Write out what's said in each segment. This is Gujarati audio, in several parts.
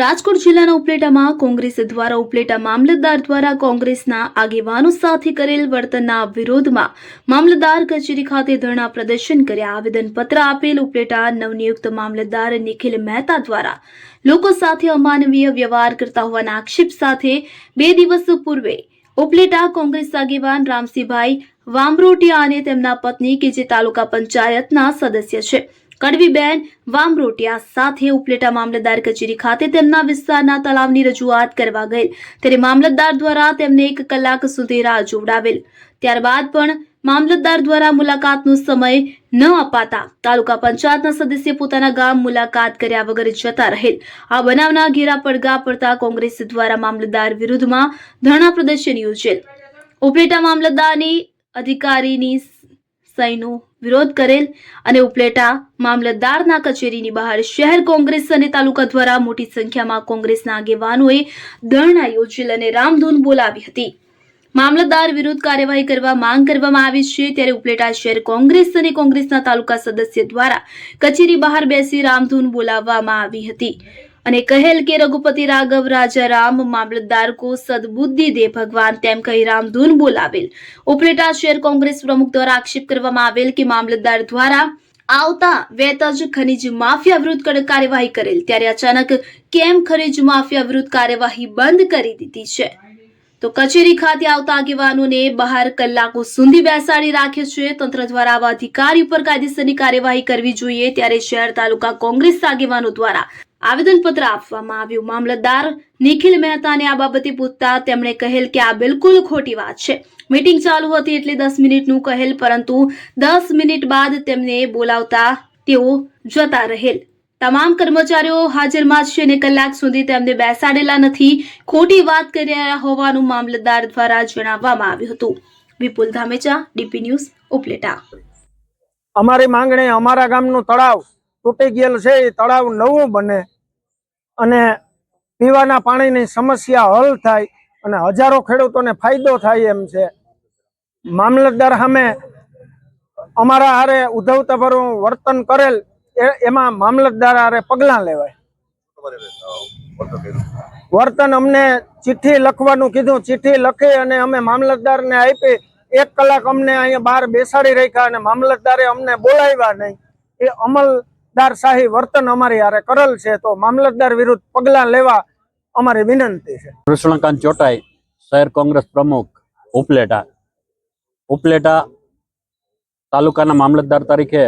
રાજકોટ જિલ્લાના ઉપલેટામાં કોંગ્રેસ દ્વારા ઉપલેટા મામલતદાર દ્વારા કોંગ્રેસના આગેવાનો સાથે કરેલ વર્તનના વિરોધમાં મામલતદાર કચેરી ખાતે ધરણા પ્રદર્શન કર્યા. આવેદનપત્ર આપેલ ઉપલેટા નવનિયુક્ત મામલતદાર નિખિલ મહેતા દ્વારા લોકો સાથે અમાનવીય વ્યવહાર કરતા હોવાના આક્ષેપ સાથે બે દિવસ પૂર્વે ઉપલેટા કોંગ્રેસ આગેવાન રામસિંહભાઈ વામરોટિયા અને તેમના પત્ની, કે જે તાલુકા પંચાયતના સદસ્ય છે. કડવીબેન વામરોટિયા સાથે ઉપલેટા મામલતદાર કચેરી ખાતે તેમના વિસ્તારના તળાવની રજૂઆત કરવા ગયેલ. ત્યારે મામલતદાર દ્વારા તેમને એક કલાક સુધી રાહ જોવડાવેલ. ત્યારબાદ પણ મામલતદાર દ્વારા મુલાકાતનો સમય ન અપાતા તાલુકા પંચાયતના સદસ્ય પોતાના ગામ મુલાકાત કર્યા વગર જતા રહેલ. આ બનાવના ઘેરા પડઘા પડતા કોંગ્રેસ દ્વારા મામલતદાર વિરુદ્ધમાં ધરણા પ્રદર્શન યોજેલ. ઉપલેટા મામલતદારની અધિકારીની સહીનો વિરોધ કરેલ અને ઉપલેટા મામલતદારના કચેરીની બહાર શહેર કોંગ્રેસ અને તાલુકા દ્વારા મોટી સંખ્યામાં કોંગ્રેસના આગેવાનોએ ધરણા યોજેલ અને રામધૂન બોલાવી હતી. મામલતદાર વિરુદ્ધ કાર્યવાહી કરવા માંગ કરવામાં આવી છે ત્યારે ઉપલેટા શહેર કોંગ્રેસ અને કોંગ્રેસના તાલુકા સદસ્ય દ્વારા કચેરી બહાર બેસી રામધૂન બોલાવવામાં આવી હતી. અને કહેલ કે રઘુપતિ રાઘવ રાજા રામ મામલતદાર કો સદબુદ્ધિ દે ભગવાન તેમ કહી રામધૂન બોલાવેલ. ઉપલેટા શહેર કોંગ્રેસ પ્રમુખ દ્વારા આક્ષેપ કરવામાં આવેલ કે મામલતદાર દ્વારા આવતા વેતજ ખનીજ માફિયા વિરુદ્ધ કડક કાર્યવાહી કરેલ, ત્યારે અચાનક કેમ ખનીજ માફિયા વિરુદ્ધ કાર્યવાહી બંધ કરી દીધી છે? તો કચેરી ખાતે આવતા આગેવાનોને બહાર કલાકો સુધી બેસાડી રાખે છે. તંત્ર દ્વારા આવા અધિકારી ઉપર કાયદેસરની કાર્યવાહી કરવી જોઈએ, ત્યારે શહેર તાલુકા કોંગ્રેસ આગેવાનો દ્વારા આવેદનપત્ર આપવામાં આવ્યું. મામલતદાર નિખિલ મહેતાને આ બાબતે પૂછતા તેમણે કહેલ કે આ બિલકુલ ખોટી વાત છે. મીટિંગ ચાલુ હતી એટલે દસ મિનિટનું કહેલ, પરંતુ દસ મિનિટ બાદ તેમને બોલાવતા તેઓ જતા રહેલ. તમામ કર્મચારીઓ હાજરમાં છે અને કલાક સુધી તેમને બેસાડેલા નથી. ખોટી વાત કરી રહ્યા હોવાનું મામલતદાર દ્વારા જણાવવામાં આવ્યું હતું. Vipul Dhamecha, DP news, Upleta. અમારી માંગણી અમારા ગામનું તળાવ તૂટી ગયેલું છે. એ તળાવ નવું બને. અને પીવાના પાણીની સમસ્યા હલ થાય અને હજારો ખેડૂતોને ફાયદો થાય એમ છે. મામલતદાર સામે અમારા હારે ઉધવતાભરું વર્તન કરેલ એમાં મામલતદાર હારે પગલાં લેવાય. વર્તન અમને ચિઠ્ઠી લખવાનું કીધું, ચિઠ્ઠી લખી અને અમે મામલતદારને આપી. એક કલાક અમને અહીંયા બહાર બેસાડી રાખ્યા અને મામલતદારે અમને બોલાવ્યા નહીં. એ અમલદાર શાહી વર્તન અમારી હારે કરેલ છે, તો મામલતદાર વિરુદ્ધ પગલાં લેવા અમારી વિનંતી છે. કૃષ્ણકાંત ચોટાઈ, શહેર કોંગ્રેસ પ્રમુખ, ઉપલેટા. ઉપલેટા તાલુકાના મામલતદાર તરીકે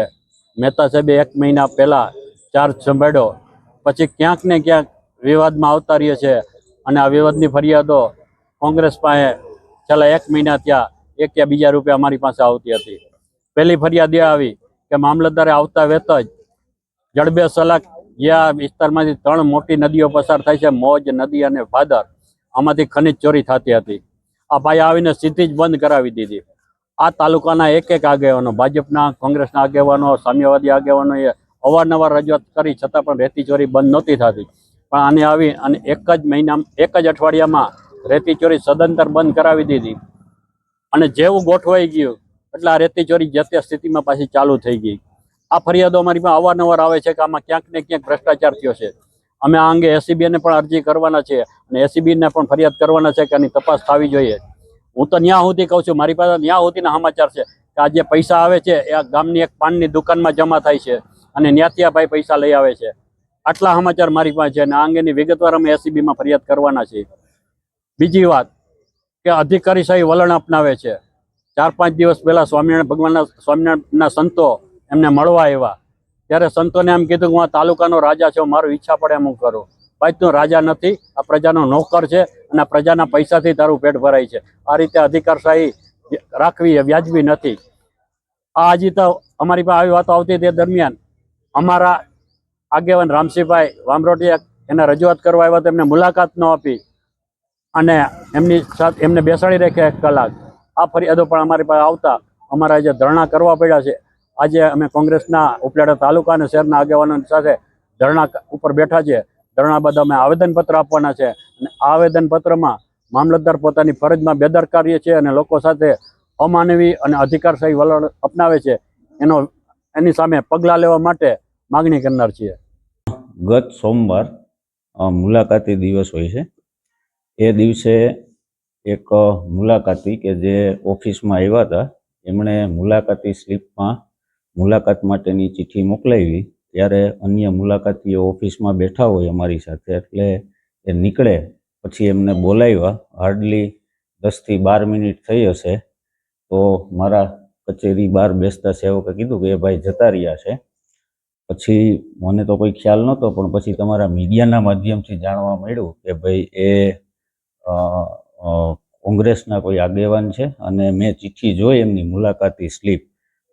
મહેતા સાહેબે એક મહિના પહેલા ચાર્જ સંભાળ્યો. પછી ક્યાંક ને ક્યાંક વિવાદમાં આવતા રહીએ છે અને આ વિવાદની ફરિયાદો કોંગ્રેસ પાસે છેલ્લા એક મહિના ત્યાં એક યા બીજા રૂપિયા અમારી પાસે આવતી હતી. પહેલી ફરિયાદ એ આવી કે મામલતદારે આવતા વેત જ જડબે સલાક આ વિસ્તારમાંથી ત્રણ મોટી નદીઓ પસાર થાય છે, મોજ નદી અને ભાદર આમાંથી ખનિજ ચોરી થતી હતી. આ ભાઈ આવીને સીધી જ બંધ કરાવી દીધી. આ તાલુકાના એક એક આગેવાનો, ભાજપના, કોંગ્રેસના આગેવાનો, સામ્યવાદી આગેવાનોએ અવારનવાર રજૂઆત કરી, છતાં પણ રેતી ચોરી બંધ નહોતી થતી. પણ આને આવી અને એક જ મહિના એક જ અઠવાડિયામાં રેતી ચોરી સદંતર બંધ કરાવી દીધી. અને જેવું ગોઠવાઈ ગયું, એટલે આ રેતી ચોરી જે સ્થિતિમાં પાછી ચાલુ થઈ ગઈ. આ ફરિયાદો અમારી પાસે અવારનવાર આવે છે કે આમાં ક્યાંક ને ક્યાંક ભ્રષ્ટાચાર થયો છે. અમે આ અંગે એસીબીને પણ અરજી કરવાના છે અને એસીબીને પણ ફરિયાદ કરવાના છે કે આની તપાસ થવી જોઈએ. હું તો ન્યા કહું છું, મારી પાસે ન્યા સમાચાર છે કે આ જે પૈસા આવે છે એ ગામની એક પાનની દુકાનમાં જમા થાય છે અને ન્યાતિયાભાઈ ભાઈ પૈસા લઈ આવે છે. આટલા સમાચાર મારી પાસે છે અને આ અંગેની વિગતવાર અમે એસીબીમાં ફરિયાદ કરવાના છીએ. બીજી વાત કે અધિકારીશાહી વલણ અપનાવે છે. ચાર પાંચ દિવસ પહેલા સ્વામિનારાયણ ભગવાનના સ્વામિનારાયણના સંતો એમને મળવા આવ્યા. ત્યારે સંતોને એમ કીધું કે હું આ તાલુકાનો રાજા છું, મારું ઈચ્છા પડે એમ હું કરું. ભાઈ તું રાજા નથી, આ પ્રજાનો નોકર છે અને પ્રજાના પૈસાથી તારું પેટ ભરાય છે. આ રીતે અધિકારશાહી રાખવી એ વ્યાજબી નથી. આ હજી તો અમારી પાસે આવી વાતો આવતી તે દરમિયાન. અમારા આગેવાન રામસિંહભાઈ વામરોટિયા એને રજૂઆત કરવા આવ્યા તો એમને મુલાકાત ન આપી. અને એમની સાથે એમને બેસાડી રાખ્યા એક કલાક. આ ફરિયાદો પણ અમારી પાસે આવતા. અમારા જે ધરણા કરવા પડ્યા છે આજે અમે કોંગ્રેસના ઉપલેટા તાલુકા અને શહેરના આગેવાનો સાથે ધરણા ઉપર બેઠા છે ધરણા બાદ અમે આવેદનપત્ર આપવાના છે અને આવેદનપત્રમાં મામલતદાર પોતાની ફરજમાં બેદરકારી છે અને લોકો સાથે અમાનવી અને અધિકારશાહી વલણ અપનાવે છે. એનો એની સામે પગલાં લેવા માટે માગણી કરનાર છીએ. ગત સોમવાર મુલાકાતી દિવસ હોય છે. એ દિવસે એક મુલાકાતી કે જે ઓફિસમાં આવ્યા હતા, એમણે મુલાકાતી સ્લીપમાં મુલાકાત માટેની ચિઠ્ઠી મોકલાવી, ત્યારે અન્ય મુલાકાતીઓ ઓફિસમાં બેઠા હોય અમારી સાથે, એટલે એ નીકળે. પછી એમને બોલાવ્યા, હાર્ડલી દસથી બાર મિનિટ થઈ હશે, તો મારા કચેરી બહાર બેસતા સેવકે કીધું કે, એ ભાઈ જતા રહ્યા છે. પછી મને તો કોઈ ખ્યાલ નહોતો, પણ પછી તમારા મીડિયાના માધ્યમથી જાણવા મળ્યું કે ભાઈ એ કોંગ્રેસના કોઈ આગેવાન છે, અને મેં ચિઠ્ઠી જોઈ એમની મુલાકાતી સ્લીપ.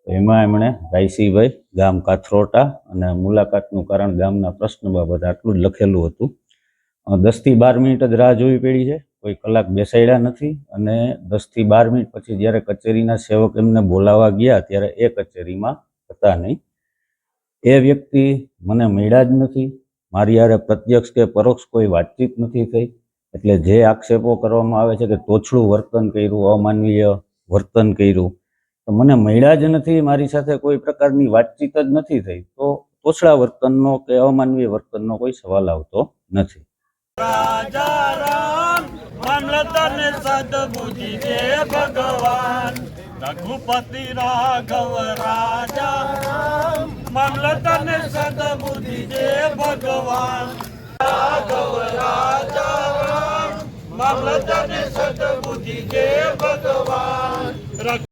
એમાં એમણે રાયસીભાઈ ગામ કાથરોટા અને મુલાકાતનું કારણ ગામના પ્રશ્ન બાબત આટલું જ લખેલું હતું. દસથી બાર મિનિટ જ રાહ જોવી પડી છે. કોઈ કલાક બેસાડ્યા નથી અને દસથી બાર મિનિટ પછી જ્યારે કચેરીના સેવક એમને બોલાવવા ગયા ત્યારે એ કચેરીમાં હતા નહીં. એ વ્યક્તિ મને મળ્યા જ નથી. મારી હારે પ્રત્યક્ષ કે પરોક્ષ કોઈ વાતચીત નથી થઈ. એટલે જે આક્ષેપો કરવામાં આવે છે કે તોછડું વર્તન કર્યું, અમાનવીય વર્તન કર્યું તો મને મળ્યા જ નથી, મારી સાથે કોઈ પ્રકારની વાતચીત જ નથી થઈ. તો તોછડા વર્તનનો કે અમાનવીય વર્તનનો કોઈ સવાલ આવતો નથી. ભગવાન. રઘુપતિ રાઘવ રાજા રામ મામલતદાર ને સદબુદ્ધિ દે ભગવાન. રાઘવ રાજા રામ મામલતદાર ને સદબુદ્ધિ જે ભગવાન.